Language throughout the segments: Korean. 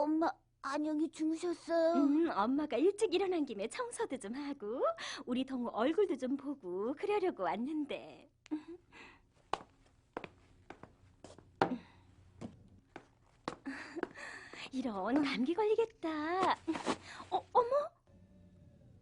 엄마 안녕히 주무셨어요? 음, 엄마가 일찍 일어난 김에 청소도 좀 하고 우리 동우 얼굴도 좀 보고 그러려고 왔는데. 이런 감기 걸리겠다. 어, 어머?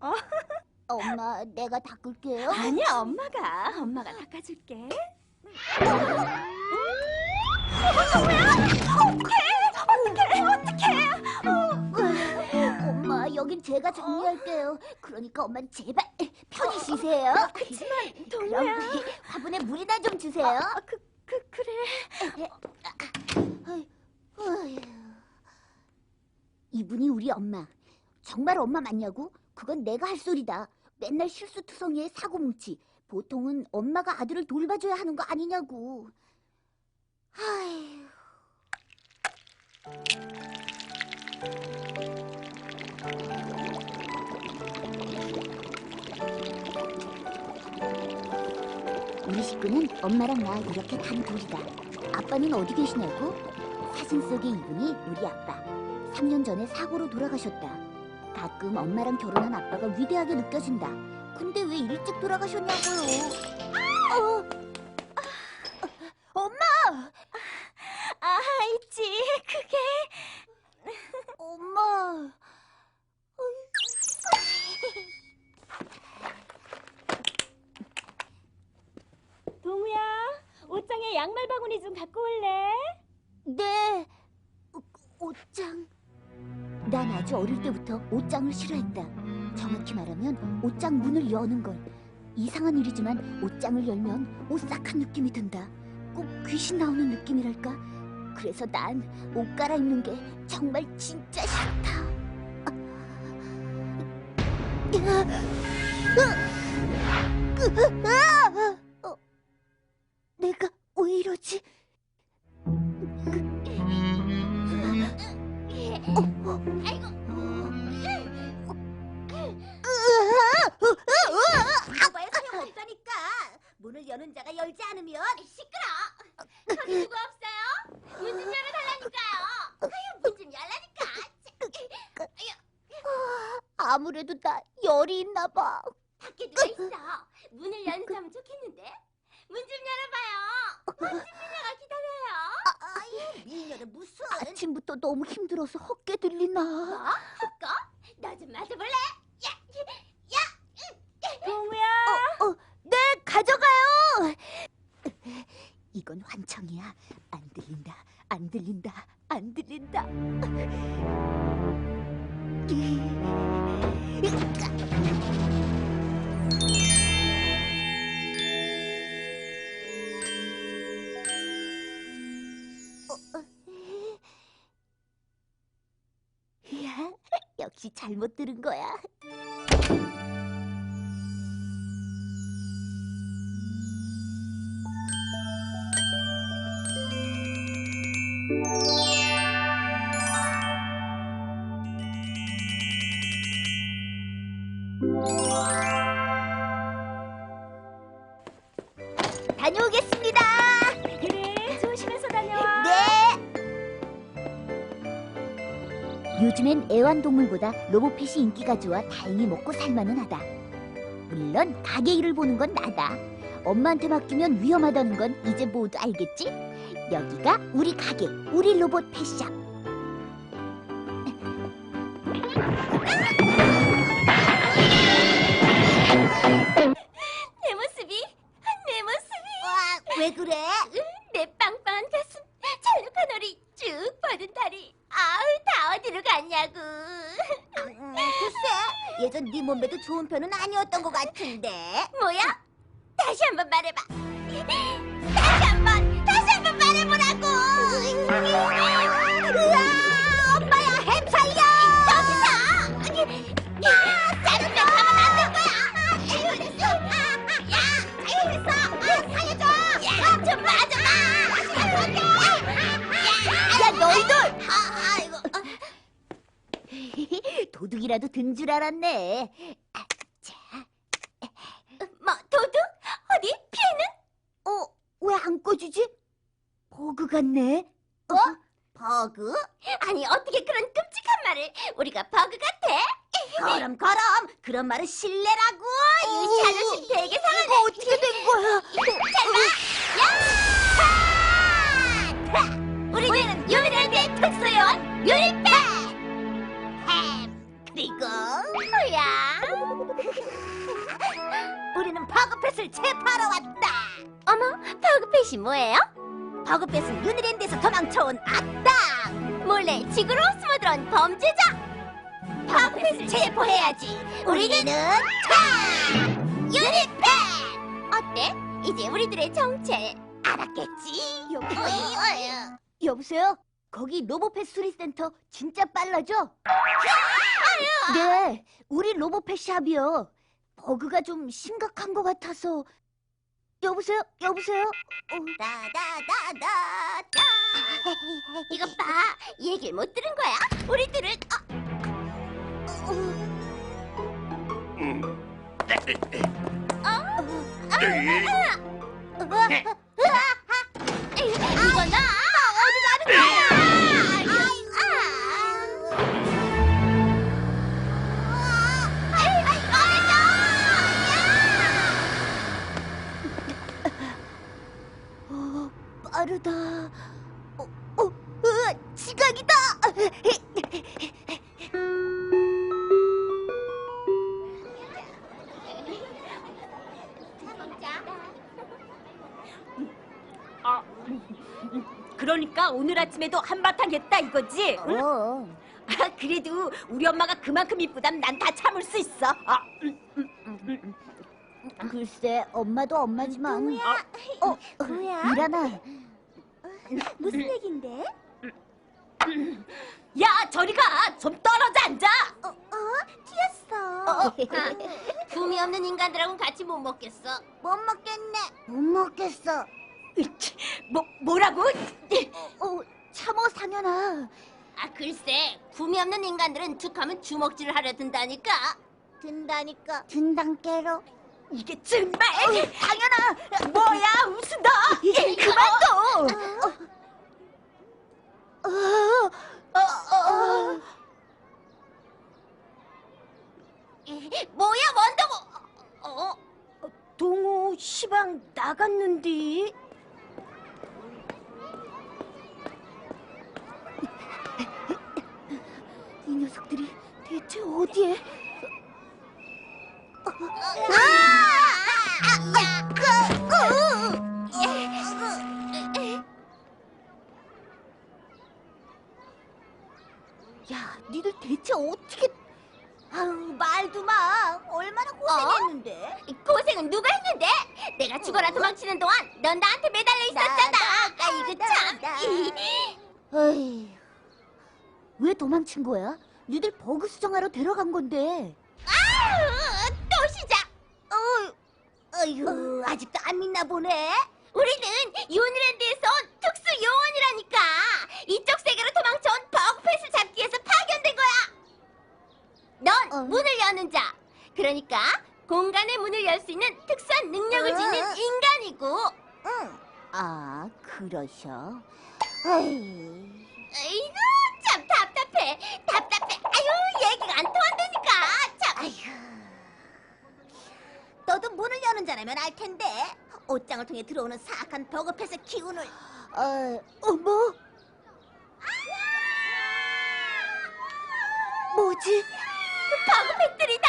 엄마 내가 닦을게요. 아니야, 엄마가. 엄마가 닦아줄게. 엄마 여긴 제가 정리할게요. 그러니까 엄마 제발 편히 쉬세요. 그치만, 그럼 동우야. 화분에 물이나 좀 주세요. 아, 그, 그, 그래. 이분이 우리 엄마. 정말 엄마 맞냐고? 그건 내가 할 소리다. 맨날 실수투성이에 사고뭉치. 보통은 엄마가 아들을 돌봐줘야 하는 거 아니냐고. 아휴. 우리 식구는 엄마랑 나 이렇게 단둘이다. 아빠는 어디 계시냐고? 사진 속의 이분이 우리 아빠. 3년 전에 사고로 돌아가셨다. 가끔 엄마랑 결혼한 아빠가 위대하게 느껴진다. 근데 왜 일찍 돌아가셨냐고요? 어, 엄마! 아, 있지. 그게. 엄마! 동우야, 옷장에 바구니 좀 갖고 올래? 네, 어, 옷장. 난 아주 어릴 때부터 옷장을 싫어했다. 정확히 말하면 옷장 문을 여는 걸. 이상한 일이지만 옷장을 열면 오싹한 느낌이 든다. 꼭 귀신 나오는 느낌이랄까? 그래서 난 옷 갈아입는 게 정말 진짜 싫다. 어, 내가 왜 이러지? 아빠의 소용없다니까. 문을 여는 자가 열지 않으면 시끄러. 거기 누구 없어요? 문 좀 열어달라니까요. 아유, 문 좀 열라니까. 아무래도 나 열이 있나 봐. 밖에 누가 있어? 문을 연다면 좋겠는데. 문 좀 열어봐요. 먼지 미녀가 기다려요. 아유, 미녀는 무슨? 아침부터 너무 힘들어서 헛게 들리나? 뭐? 헛거? 너 좀 맞아볼래? 야, 야, 동우야. 어, 네, 가져가요. 이건 환청이야. 안 들린다, 안 들린다, 안 들린다. 역시 잘못 들은 거야. 요즘엔 애완동물보다 로봇펫이 인기가 좋아 다행히 먹고 살만은 하다. 물론 가게 일을 보는 건 나다. 엄마한테 맡기면 위험하다는 건 이제 모두 알겠지? 여기가 우리 가게, 우리 로봇 펫샵. 내 모습이, 내 모습이. 왜 그래? 내 빵빵한 가슴, 찰떡한 허리, 쭉 뻗은 다리. 아우, 다 어디로 갔냐고. 음, 글쎄, 예전 네 몸매도 좋은 편은 아니었던 것 같은데. 뭐야? 다시 한번 말해봐. 도둑이라도 든 줄 알았네. 뭐 도둑? 어디? 피해는? 어, 왜 안 꺼주지? 버그 같네. 어? 버그? 아니 어떻게 그런 끔찍한 말을 우리가 버그 같아? 그럼 그럼 그런 말은 실례라고 이 아저씨 되게 상하네 이거 어떻게 된 거야? 잘봐 우리는 유리랜드의 특수요원 유리 버그펫을 체포하러 왔다 어머 버그펫이 뭐예요? 버그펫은 유니랜드에서 도망쳐온 악당 몰래 지구로 숨어들어온 범죄자 버그펫을 체포해야지 우리는 참 유니팬 어때? 이제 우리들의 정체 알았겠지? 여보세요? 여보세요? 거기 로보펫 수리센터 진짜 빨라져? 네, 우리 로보펫 샵이요. 버그가 좀 심각한 것 같아서. 여보세요? 여보세요? 어, 다다다다다 이것 봐 얘기를 못 들은 거야 우리들은 어, 음. 이거 나 어디 가는 거야 빠르다. 어, 어, 으, 지각이다. 그러니까 오늘 아침에도 한바탕 했다 이거지? 응? 어, 아, 그래도 우리 엄마가 그만큼 이쁘다면 난 다 참을 수 있어. 아, 음, 글쎄, 엄마도 엄마지만. 아, 어, 뭐야? 미란아, 무슨 얘긴데? 야, 저리 가. 좀 떨어져 앉아. 어, 어? 튀었어. 품이 없는 인간들하고는 같이 못 먹겠어. 못 먹겠네. 못 먹겠어. 으치, 뭐 뭐라고? 어, 참어 상현아. 아 글쎄, 품이 없는 인간들은 툭하면 주먹질을 하려 든다니까. 든다니까. 등단깨로. 이게 정말 당연아. 뭐야. 그만둬. 어, 어, 어. 뭐야 원더고? 어? 동호 시방 나갔는데. 이 녀석들이 대체 어디에? 야, 니들 대체 어떻게? 아우 말도 마. 얼마나 고생했는데? 고생은 누가 했는데? 내가 죽어라 도망치는 동안 넌 나한테 매달려 있었잖아. 아 이거 참. 에이, 왜 도망친 거야? 니들 버그 수정하러 데려간 건데. 어휴, 아직도 안 믿나 보네. 우리는 유니랜드에서 온 특수 요원이라니까. 이쪽 세계로 도망쳐온 버그펫을 잡기 위해서 파견된 거야. 넌 어. 문을 여는 자. 그러니까 공간의 문을 열 수 있는 특수한 능력을 어. 지닌 인간이고. 응. 아, 그러셔. 에이, 아이고 참 답답해. 답답해. 아유 얘기가 안 통한다니까. 참. 아휴. 너도 문을 여는 자라면 알 텐데. 옷장을 통해 들어오는 사악한 버그펫의 기운을. 어, 어머, 뭐지? 버그펫들이다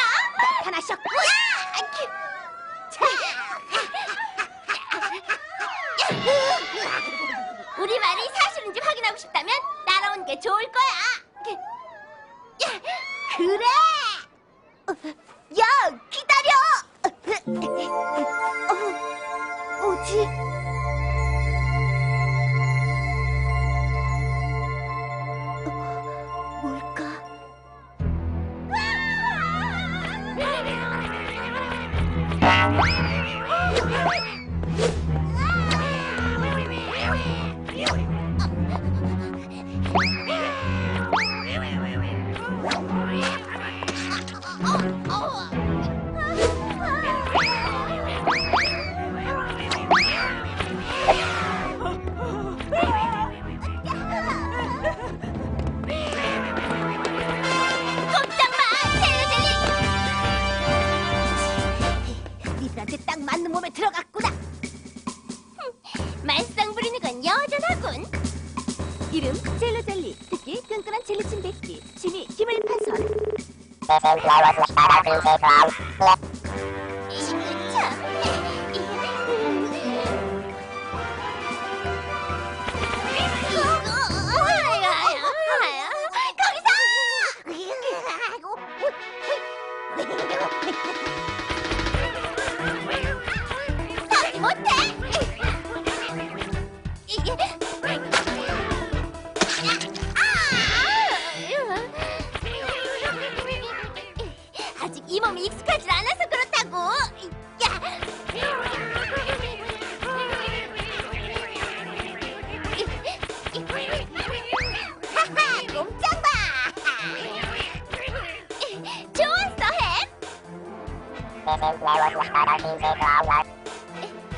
이거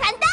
간다.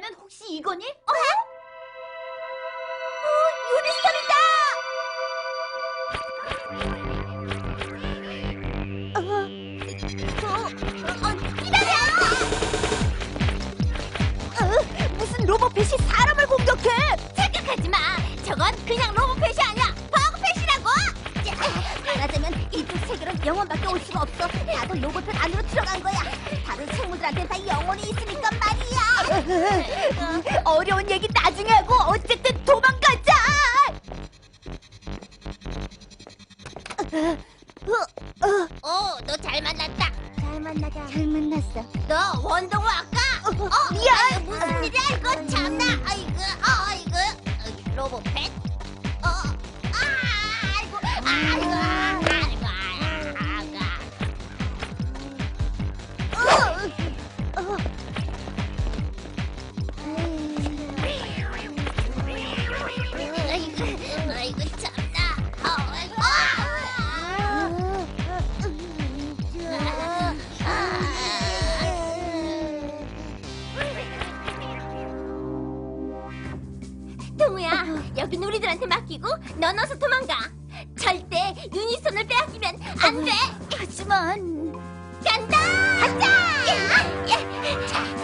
유니스톤이라면 혹시 이거니? 어? 어, 유니스토이다 어, 어, 어, 기다려! 어, 무슨 로봇펫이 사람을 공격해? 착각하지 마. 저건 그냥 로봇펫이 아니야. 버그펫이라고. 말하자면 이쪽 세계는 영혼밖에 올 수가 없어. 나도 로봇펫 안으로 들어간 거야. 생물들한테 다 영혼이 있으니까 말이야. 어려운 얘기 나중에 하고 어쨌든 도망가자. 어, 너 잘 만났다. 잘 만나자. 잘 만났어. 너 원동우 아까? 어, 미안. 무슨 일이야 이거 참나. 아이고, 어, 아이고, 어, 로봇펫. 동우야, 여긴 우리들한테 맡기고 넌 어서 도망가. 절대 유니손을 빼앗기면 안 돼. 하지만 간다. 가자. 자.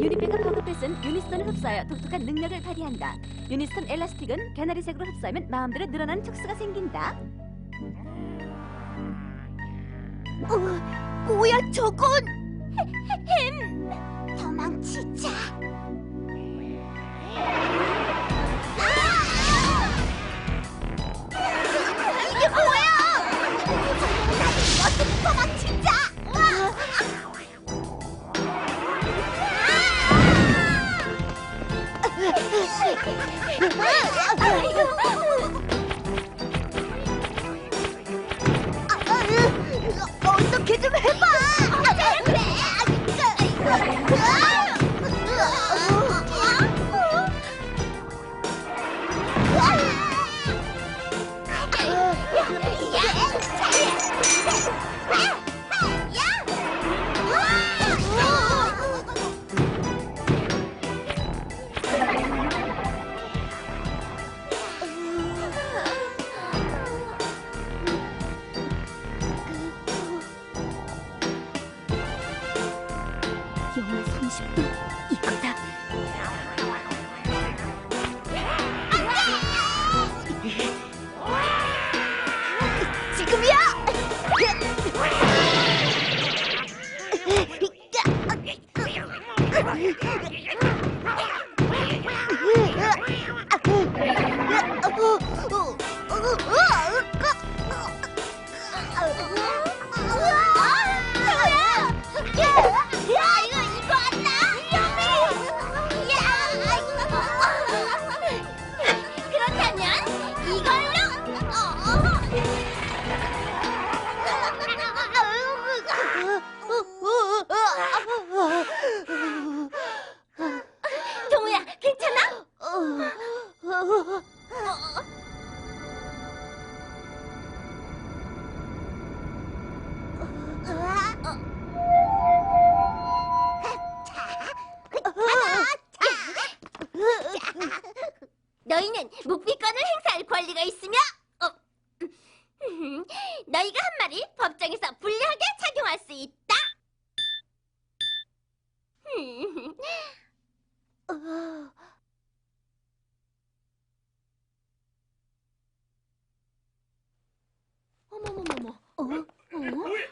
유니백과 버그펫은 유니스톤을 흡수하여 독특한 능력을 발휘한다. 유니스톤 엘라스틱은 개나리색으로 흡수하면 마음대로 늘어나는 촉수가 생긴다. 어, 뭐야 저건? 도망치자. 어떻 어머머머머. 어?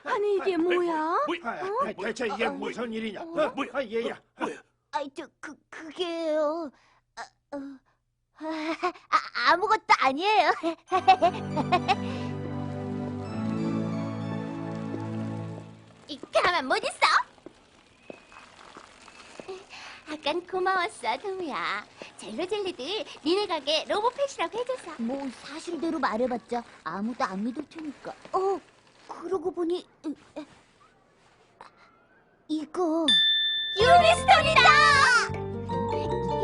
아니 이게 뭐야? 뭐, 아, 대체 이게 무슨 일이냐? 어, 뭐야? 아, 얘야. 아이 저 그 그게요. 아, 어, 아, 아무것도 아니에요. 이 가만 못 있어? 아깐 고마웠어, 동우야. 젤로젤리들 니네 가게 로보펫이라고 해줘서. 뭐 사실대로 말해봤자 아무도 안 믿을 테니까. 어, 그러고 보니 으, 에, 이거 유니스톤이다!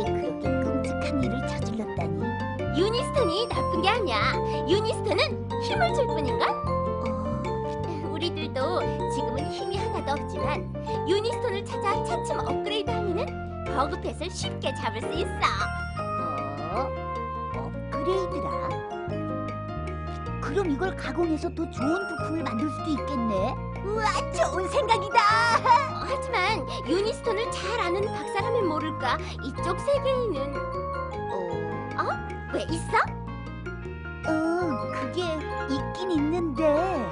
이게 그렇게 끔찍한 일을 저질렀다니. 유니스톤이 나쁜 게 아니야. 유니스톤은 힘을 줄 뿐인걸? 어, 우리들도 지금은 힘이 하나도 없지만 유니스톤을 찾아 차츰 업그레이드하면은 버그펫을 쉽게 잡을 수 있어. 어, 업그레이드라. 그럼 이걸 가공해서 더 좋은 부품을 만들 수도 있겠네. 우와, 좋은 생각이다. 어, 하지만 유니스톤을 잘 아는 박사라면 모를까 이쪽 세계에는 어, 왜 있어? 응, 그게 있긴 있는데.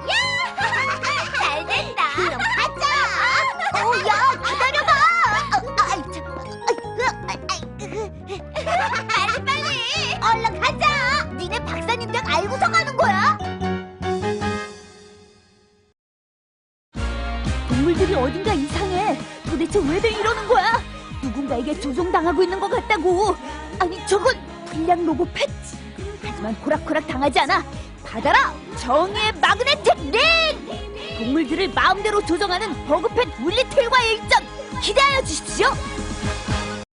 잘 정의의 마그네틱 링. 동물들을 마음대로 조정하는 버그펫 물리틀과의 일전 기대하여 주십시오.